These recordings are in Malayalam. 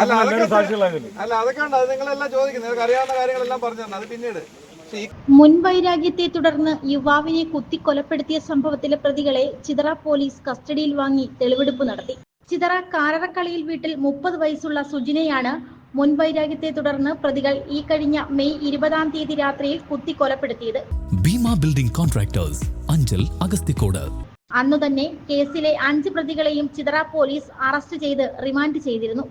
അല്ല, അതൊക്കെ അല്ല അതൊക്കെ ഉണ്ട്. അത് നിങ്ങളെല്ലാം ചോദിക്കുന്നത്. നിങ്ങൾക്ക് അറിയാവുന്ന കാര്യങ്ങളെല്ലാം പറഞ്ഞു തന്നെ അത് പിന്നീട്. മുൻവൈരാഗ്യത്തെ തുടർന്ന് യുവാവിനെ കുത്തിക്കൊലപ്പെടുത്തിയ സംഭവത്തിലെ പ്രതികളെ ചിതറ പോലീസ് കസ്റ്റഡിയിൽ വാങ്ങി തെളിവെടുപ്പ് നടത്തി. ചിതറ കാരറക്കളിയിൽ വീട്ടിൽ മുപ്പത് വയസ്സുള്ള സുജിനെയാണ് മുൻവൈരാഗ്യത്തെ തുടർന്ന് പ്രതികൾ ഈ കഴിഞ്ഞ മെയ് ഇരുപതാം തീയതി രാത്രിയിൽ കുത്തിക്കൊലപ്പെടുത്തിയത് ഭീമ ബിൽഡിംഗ് കോൺട്രാക്ടേഴ്സ് അഞ്ചൽ അഗസ്തിക്കോട്. അന്നു തന്നെ കേസിലെ അഞ്ച് പ്രതികളെയും ചിതറ പോലീസ് അറസ്റ്റ് ചെയ്ത് റിമാൻഡ് ചെയ്തിരുന്നു.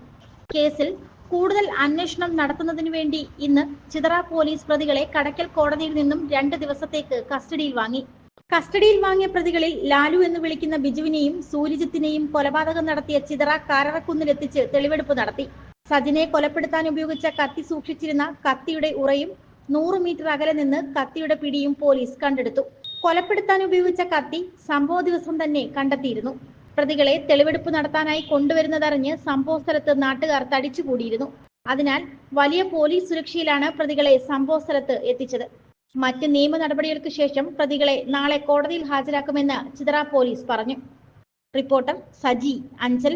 കേസിൽ കൂടുതൽ അന്വേഷണം നടത്തുന്നതിനു വേണ്ടി ഇന്ന് ചിതറ പോലീസ് പ്രതികളെ കടക്കൽ കോടതിയിൽ നിന്നും രണ്ട് ദിവസത്തേക്ക് കസ്റ്റഡിയിൽ വാങ്ങി. കസ്റ്റഡിയിൽ വാങ്ങിയ പ്രതികളിൽ ലാലു എന്ന് വിളിക്കുന്ന ബിജുവിനെയും സൂര്യജിത്തിനെയും കൊലപാതകം നടത്തിയ ചിതറ കാരറക്കുന്നിലെത്തിച്ച് തെളിവെടുപ്പ് നടത്തി. സജിനെ കൊലപ്പെടുത്താൻ ഉപയോഗിച്ച കത്തി സൂക്ഷിച്ചിരുന്ന കത്തിയുടെ ഉറയും നൂറ് മീറ്റർ അകലെ നിന്ന് കത്തിയുടെ പിടിയും പോലീസ് കണ്ടെടുത്തു. കൊലപ്പെടുത്താൻ ഉപയോഗിച്ച കത്തി സംഭവ ദിവസം തന്നെ കണ്ടെത്തിയിരുന്നു. പ്രതികളെ തെളിവെടുപ്പ് നടത്താനായി കൊണ്ടുവരുന്നതറിഞ്ഞ് സംഭവ സ്ഥലത്ത് നാട്ടുകാർ തടിച്ചുകൂടിയിരുന്നു. അതിനാൽ വലിയ പോലീസ് സുരക്ഷയിലാണ് പ്രതികളെ സംഭവ സ്ഥലത്ത് എത്തിച്ചത്. മറ്റ് നിയമ നടപടികൾക്ക് ശേഷം പ്രതികളെ നാളെ കോടതിയിൽ ഹാജരാക്കുമെന്ന് ചിതറ പോലീസ് പറഞ്ഞു. റിപ്പോർട്ടർ സജി അഞ്ചൽ.